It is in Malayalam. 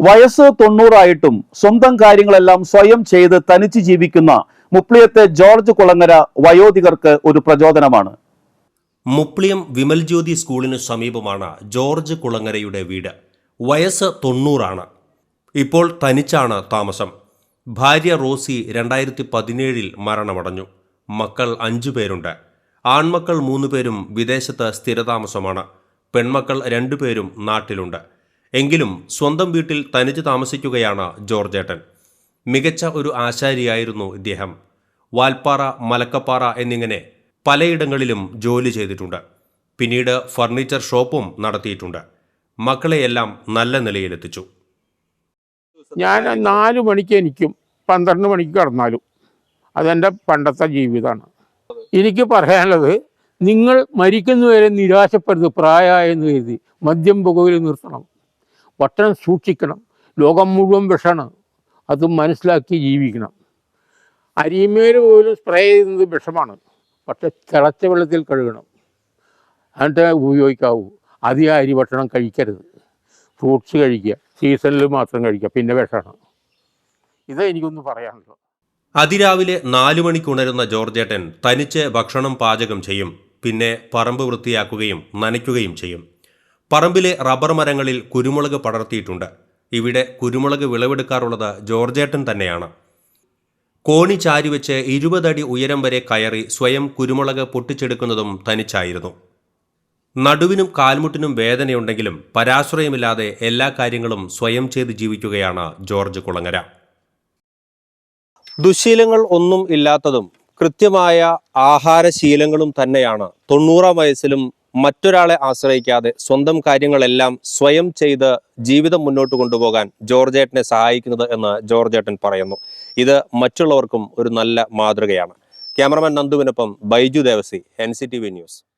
വയസ്സ് തൊണ്ണൂറായിട്ടും സ്വന്തം കാര്യങ്ങളെല്ലാം സ്വയം ചെയ്ത് തനിച്ച് ജീവിക്കുന്ന മുപ്ലിയത്തെ ജോർജ് കുളങ്ങര വയോധികർക്ക് ഒരു പ്രചോദനമാണ്. മുപ്ലിയം വിമൽജ്യോതി സ്കൂളിന് സമീപമാണ് ജോർജ് കുളങ്ങരയുടെ വീട്. വയസ്സ് തൊണ്ണൂറാണ്. ഇപ്പോൾ തനിച്ചാണ് താമസം. ഭാര്യ റോസി രണ്ടായിരത്തി പതിനേഴിൽ മരണമടഞ്ഞു. മക്കൾ അഞ്ചു പേരുണ്ട്. ആൺമക്കൾ മൂന്ന് പേരും വിദേശത്ത് സ്ഥിരതാമസമാണ്. പെൺമക്കൾ രണ്ടുപേരും നാട്ടിലുണ്ട്. എങ്കിലും സ്വന്തം വീട്ടിൽ തനിച്ച് താമസിക്കുകയാണ് ജോർജേട്ടൻ. മികച്ച ഒരു ആശാരിയായിരുന്നു ഇദ്ദേഹം. വാൽപ്പാറ മലക്കപ്പാറ എന്നിങ്ങനെ പലയിടങ്ങളിലും ജോലി ചെയ്തിട്ടുണ്ട്. പിന്നീട് ഫർണിച്ചർ ഷോപ്പും നടത്തിയിട്ടുണ്ട്. മക്കളെയെല്ലാം നല്ല നിലയിലെത്തിച്ചു. ഞാൻ നാല് മണിക്ക് എനിക്കും പന്ത്രണ്ട് മണിക്ക് കിടന്നാലും. അതെന്റെ പണ്ടത്തെ ജീവിതമാണ്. എനിക്ക് പറയാനുള്ളത് നിങ്ങൾ മരിക്കുന്നവരെ നിരാശപ്പെടരുത് പ്രായമായെന്ന് കരുതി മദ്യം പുകയിൽ നിർത്തണം. ഭക്ഷണം സൂക്ഷിക്കണം. ലോകം മുഴുവൻ വിഷമാണ് അത് മനസ്സിലാക്കി ജീവിക്കണം. അരിമേൽ പോലും സ്പ്രേ ചെയ്യുന്നത് വിഷമാണ്. പക്ഷെ തിളച്ച വെള്ളത്തിൽ കഴുകണം. എന്നിട്ട് ഉപയോഗിക്കാവൂ. അധികം അരി ഭക്ഷണം കഴിക്കരുത്. ഫ്രൂട്ട്സ് കഴിക്കുക. സീസണിൽ മാത്രം കഴിക്കുക. പിന്നെ വിഷമാണ് ഇത് എനിക്കൊന്ന് പറയാനുള്ളൂ അതിരാവിലെ നാലു മണിക്ക് ഉണരുന്ന ജോർജേട്ടൻ തനിച്ച് ഭക്ഷണം പാചകം ചെയ്യും. പിന്നെ പറമ്പ് വൃത്തിയാക്കുകയും നനയ്ക്കുകയും ചെയ്യും. പറമ്പിലെ റബ്ബർ മരങ്ങളിൽ കുരുമുളക് പടർത്തിയിട്ടുണ്ട്. ഇവിടെ കുരുമുളക് വിളവെടുക്കാറുള്ളത് ജോർജേട്ടൻ തന്നെയാണ്. കോണി ചാരിവെച്ച് ഇരുപതടി ഉയരം വരെ കയറി സ്വയം കുരുമുളക് പൊട്ടിച്ചെടുക്കുന്നതും തനിച്ചായിരുന്നു. നടുവിനും കാൽമുട്ടിനും വേദനയുണ്ടെങ്കിലും പരാശ്രയമില്ലാതെ എല്ലാ കാര്യങ്ങളും സ്വയം ചെയ്ത് ജീവിക്കുകയാണ് ജോർജ് കുളങ്ങര. ദുശീലങ്ങൾ ഒന്നും ഇല്ലാത്തതും കൃത്യമായ ആഹാരശീലങ്ങളും തന്നെയാണ് തൊണ്ണൂറാം വയസ്സിലും മറ്റൊരാളെ ആശ്രയിക്കാതെ സ്വന്തം കാര്യങ്ങളെല്ലാം സ്വയം ചെയ്ത് ജീവിതം മുന്നോട്ട് കൊണ്ടുപോകാൻ ജോർജേട്ടനെ സഹായിക്കുന്നത് എന്ന് ജോർജേട്ടൻ പറയുന്നു. ഇത് മറ്റുള്ളവർക്കും ഒരു നല്ല മാതൃകയാണ്. ക്യാമറമാൻ നന്ദുവിനൊപ്പം ബൈജു ദേവസി എൻ ന്യൂസ്.